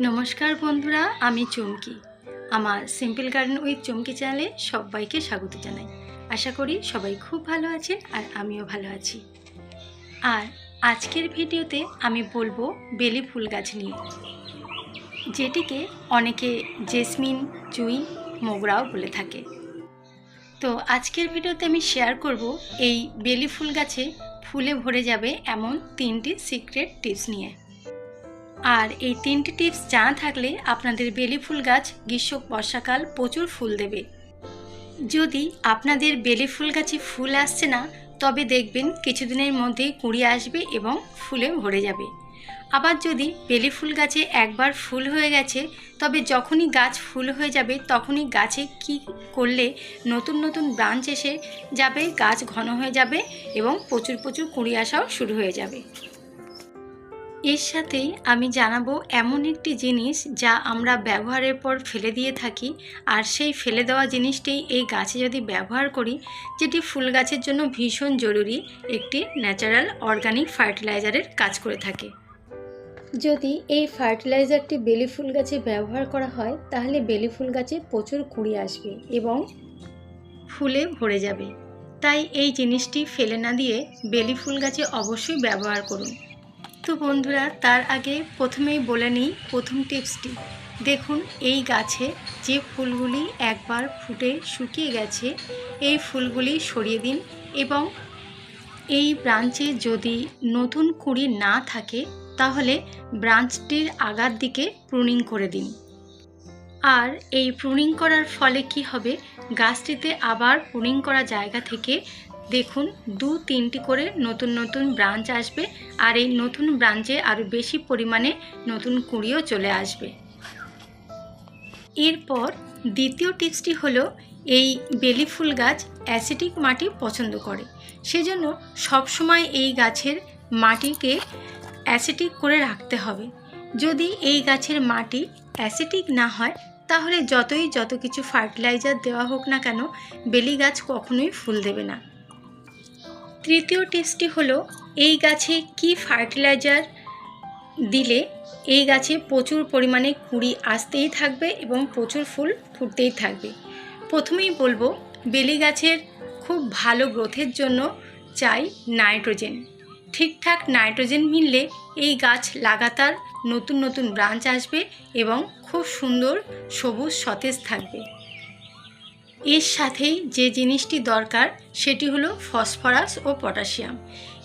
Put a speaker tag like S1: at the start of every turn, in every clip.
S1: নমস্কার বন্ধুরা, আমি চুমকি। আমার সিম্পল গার্ডেন উইথ চুমকি চ্যানেলে সবাইকে স্বাগত জানাই। আশা করি সবাই খুব ভালো আছেন আর আমিও ভালো আছি। আর আজকের ভিডিওতে আমি বলব বেলি ফুল গাছ নিয়ে। যেটিকে অনেকে জেসমিন চুই মোগরাও বলে থাকে। তো আজকের ভিডিওতে আমি শেয়ার করব এই বেলি ফুল গাছে ফুলে ভরে যাবে এমন তিনটি সিক্রেট টিপস নিয়ে। আর এই তিনটি টিপস জানা থাকলে আপনাদের বেলি ফুল গাছ গ্রীষ্ম, বর্ষাকাল প্রচুর ফুল দেবে। যদি আপনাদের বেলি ফুল গাছে ফুল আসছে না, তবে দেখবেন কিছুদিনের মধ্যেই কুড়ি আসবে এবং ফুলে ভরে যাবে। আবার যদি বেলি ফুল গাছে একবার ফুল হয়ে গেছে, তবে যখনই গাছ ফুল হয়ে যাবে, তখনই গাছে কি করলে নতুন নতুন ব্রাঞ্চ এসে যাবে, গাছ ঘন হয়ে যাবে এবং প্রচুর প্রচুর কুড়ি আসাও শুরু হয়ে যাবে। এর সাথেই আমি জানাব এমন একটি জিনিস যা আমরা ব্যবহারের পর ফেলে দিয়ে থাকি, আর সেই ফেলে দেওয়া জিনিসটি এই গাছে যদি ব্যবহার করি, যেটি ফুল গাছের জন্য ভীষণ জরুরি, একটি ন্যাচারাল অর্গানিক ফার্টিলাইজারের কাজ করে থাকে। যদি এই ফার্টিলাইজারটি বেলি ফুল গাছে ব্যবহার করা হয়, তাহলে বেলি ফুল গাছে প্রচুর কুড়ি আসবে এবং ফুলে ভরে যাবে। তাই এই জিনিসটি ফেলে না দিয়ে বেলি ফুল গাছে অবশ্যই ব্যবহার করুন। তো বন্ধুরা, তার আগে প্রথমেই বলে নিই প্রথম টিপসটি। দেখুন, এই গাছে যে ফুলগুলি একবার ফুটে শুকিয়ে গেছে, এই ফুলগুলি সরিয়ে দিন এবং এই ব্রাঞ্চে যদি নতুন কুড়ি না থাকে তাহলে ব্রাঞ্চটির আগার দিকে প্রুনিং করে দিন। আর এই প্রুনিং করার ফলে কি হবে? গাছটিতে আবার প্রুনিং করা জায়গা থেকে দেখুন দু তিনটি করে নতুন নতুন ব্রাঞ্চ আসবে আর এই নতুন ব্রাঞ্চে আরও বেশি পরিমাণে নতুন কুঁড়িও চলে আসবে। এরপর দ্বিতীয় টিপসটি হলো এই বেলি ফুল গাছ অ্যাসিডিক মাটি পছন্দ করে। সেজন্য সবসময় এই গাছের মাটিকে অ্যাসিডিক করে রাখতে হবে। যদি এই গাছের মাটি অ্যাসিডিক না হয়, তাহলে যতই যত কিছু ফার্টিলাইজার দেওয়া হোক না কেন, বেলি গাছ কখনোই ফুল দেবে না। তৃতীয় টিপসটি হলো, এই গাছে কি ফার্টিলাইজার দিলে এই গাছে প্রচুর পরিমাণে কুড়ি আসতেই থাকবে এবং প্রচুর ফুল ফুটতেই থাকবে? প্রথমেই বলব, বেলি গাছের খুব ভালো গ্রোথের জন্য চাই নাইট্রোজেন। ঠিকঠাক নাইট্রোজেন মিললে এই গাছ লাগাতার নতুন নতুন ব্রাঞ্চ আসবে এবং খুব সুন্দর সবুজ সতেজ থাকবে। এর সাথেই যে জিনিসটি দরকার সেটি হলো ফসফরাস ও পটাশিয়াম।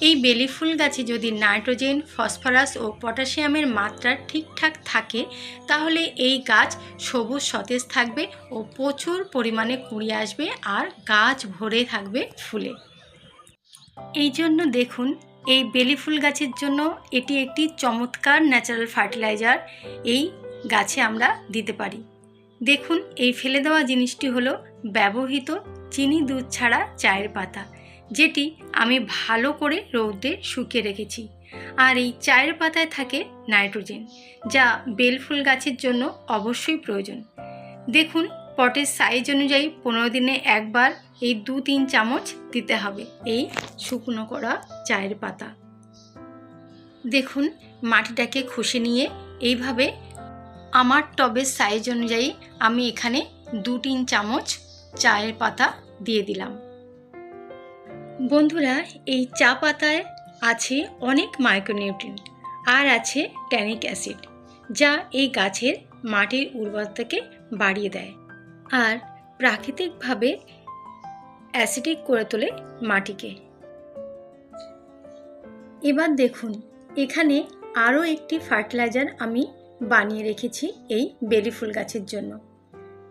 S1: এই বেলি ফুল গাছে যদি নাইট্রোজেন, ফসফরাস ও পটাশিয়ামের মাত্রা ঠিকঠাক থাকে, তাহলে এই গাছ সবুজ সতেজ থাকবে ও প্রচুর পরিমাণে কুড়ি আসবে আর গাছ ভরে থাকবে ফুলে। এই জন্য দেখুন এই বেলি ফুল গাছের জন্য এটি একটি চমৎকার ন্যাচারাল ফার্টিলাইজার এই গাছে আমরা দিতে পারি। দেখুন, এই ফেলে দেওয়া জিনিসটি হলো ব্যবহৃত চিনি দুধ ছাড়া চায়ের পাতা, যেটি আমি ভালো করে রৌদ্রে শুকিয়ে রেখেছি। আর এই চায়ের পাতায় থাকে নাইট্রোজেন, যা বেলফুল গাছের জন্য অবশ্যই প্রয়োজন। দেখুন পটের সাইজ অনুযায়ী পনেরো দিনে একবার এই দু তিন চামচ দিতে হবে। এই শুকনো করা চায়ের পাতা। দেখুন, মাটিটাকে খুশে নিয়ে এইভাবে আমার টবের সাইজ অনুযায়ী আমি এখানে দু তিন চামচ চায়ের পাতা দিয়ে দিলাম। বন্ধুরা, এই চা পাতায় আছে অনেক মাইক্রোনিউট্রিয়েন্ট আর আছে ট্যানিক অ্যাসিড যা এই গাছের মাটির উর্বরতাকে বাড়িয়ে দেয়। আর প্রাকৃতিকভাবে অ্যাসিডিক করে তোলে মাটিকে। এবার দেখুন, এখানে আরও একটি ফার্টিলাইজার আমি বানিয়ে রেখেছি এই বেলি ফুল গাছের জন্য।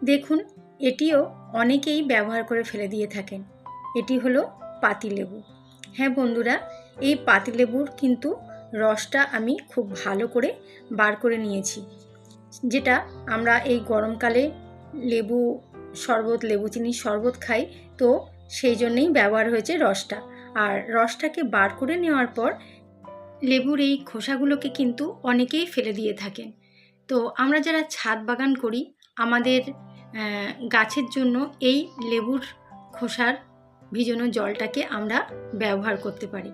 S1: দেখুন, এটিও অনেকেই ব্যবহার করে ফেলে দিয়ে থাকেন। এটি হলো পাতিলেবু। হ্যাঁ বন্ধুরা, এই পাতিলেবুর কিন্তু রসটা আমি খুব ভালো করে বার করে নিয়েছি, যেটা আমরা এই গরমকালে লেবু শরবত, লেবু চিনির শরবত খাই, তো সেই জন্যেই ব্যবহার হয়েছে রসটা। আর রসটাকে বার করে নেওয়ার পর লেবুর এই খোসাগুলোকে কিন্তু অনেকেই ফেলে দিয়ে থাকেন। তো আমরা যারা ছাদ বাগান করি, আমাদের গাছের জন্য এই লেবুর খোসার ভিজানো জলটাকে আমরা ব্যবহার করতে পারি।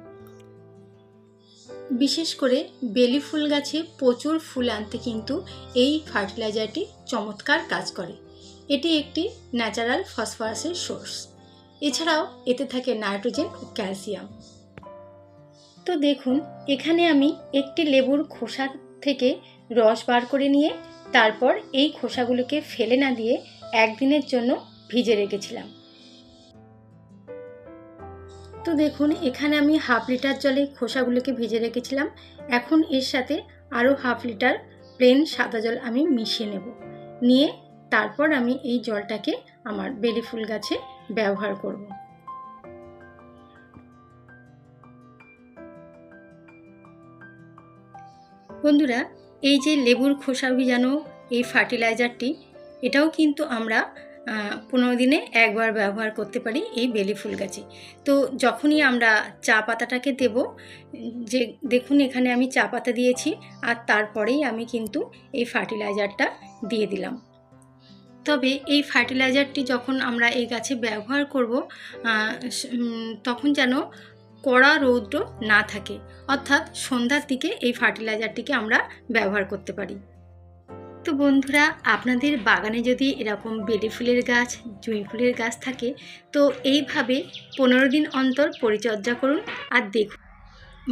S1: বিশেষ করে বেলি ফুল গাছে প্রচুর ফুল আনতে কিন্তু এই ফার্টিলাইজারটি চমৎকার কাজ করে। এটি একটি ন্যাচারাল ফসফরাসের সোর্স। এছাড়াও এতে থাকে নাইট্রোজেন ও ক্যালসিয়াম। তো দেখুন, এখানে আমি একটি লেবুর খোসা থেকে রস বার করে নিয়ে তারপর এই খোসাগুলোকে ফেলে না দিয়ে একদিনের জন্য ভিজে রেখেছিলাম। তো দেখুন, এখানে আমি হাফ লিটার জলে খোসাগুলোকে ভিজে রেখেছিলাম। এখন এর সাথে আরও হাফ লিটার প্লেন সাদা জল আমি মিশিয়ে নেব। নিয়ে তারপর আমি এই জলটাকে আমার বেলি ফুল গাছে ব্যবহার করব। বন্ধুরা, এই যে লেবুর খোসা ভিজানো এই ফার্টিলাইজারটি, এটাও কিন্তু আমরা পনেরো দিনে একবার ব্যবহার করতে পারি এই বেলি ফুল গাছে। তো যখনই আমরা চা পাতাটাকে দেব, যে দেখুন এখানে আমি চা পাতা দিয়েছি আর তারপরেই আমি কিন্তু এই ফার্টিলাইজারটা দিয়ে দিলাম। তবে এই ফার্টিলাইজারটি যখন আমরা এই গাছে ব্যবহার করব তখন যেন কড়া রৌদ্র না থাকে। অর্থাৎ সন্ধ্যার দিকে এই ফার্টিলাইজারটিকে আমরা ব্যবহার করতে পারি। তো বন্ধুরা, আপনাদের বাগানে যদি এরকম বেলি ফুলের গাছ, জুঁই ফুলের গাছ থাকে, তো এইভাবে পনেরো দিন অন্তর পরিচর্যা করুন আর দেখুন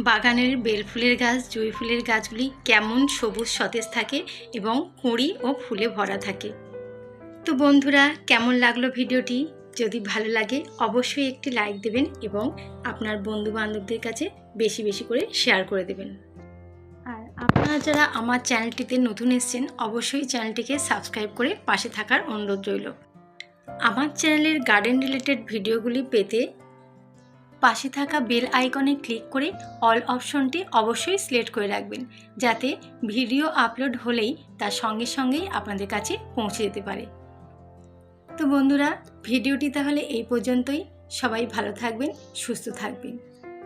S1: বাগানের বেল ফুলের গাছ, জুঁই ফুলের গাছগুলি কেমন সবুজ সতেজ থাকে এবং কুঁড়ি ও ফুলে ভরা থাকে। তো বন্ধুরা, কেমন লাগল ভিডিওটি? যদি ভালো লাগে, অবশ্যই একটি লাইক দেবেন এবং আপনার বন্ধু বান্ধবদের কাছে বেশি বেশি করে শেয়ার করে দেবেন। আর আপনারা যারা আমার চ্যানেলটিতে নতুন এসছেন, অবশ্যই চ্যানেলটিকে সাবস্ক্রাইব করে পাশে থাকার অনুরোধ রইল। আমার চ্যানেলের গার্ডেন রিলেটেড ভিডিওগুলি পেতে পাশে থাকা বেল আইকনে ক্লিক করে অল অপশনটি অবশ্যই সিলেক্ট করে রাখবেন, যাতে ভিডিও আপলোড হলেই তার সঙ্গে সঙ্গেই আপনাদের কাছে পৌঁছে যেতে পারে। তো বন্ধুরা ভিডিওটি তাহলে এই পর্যন্তই। সবাই ভালো থাকবেন সুস্থ থাকবেন।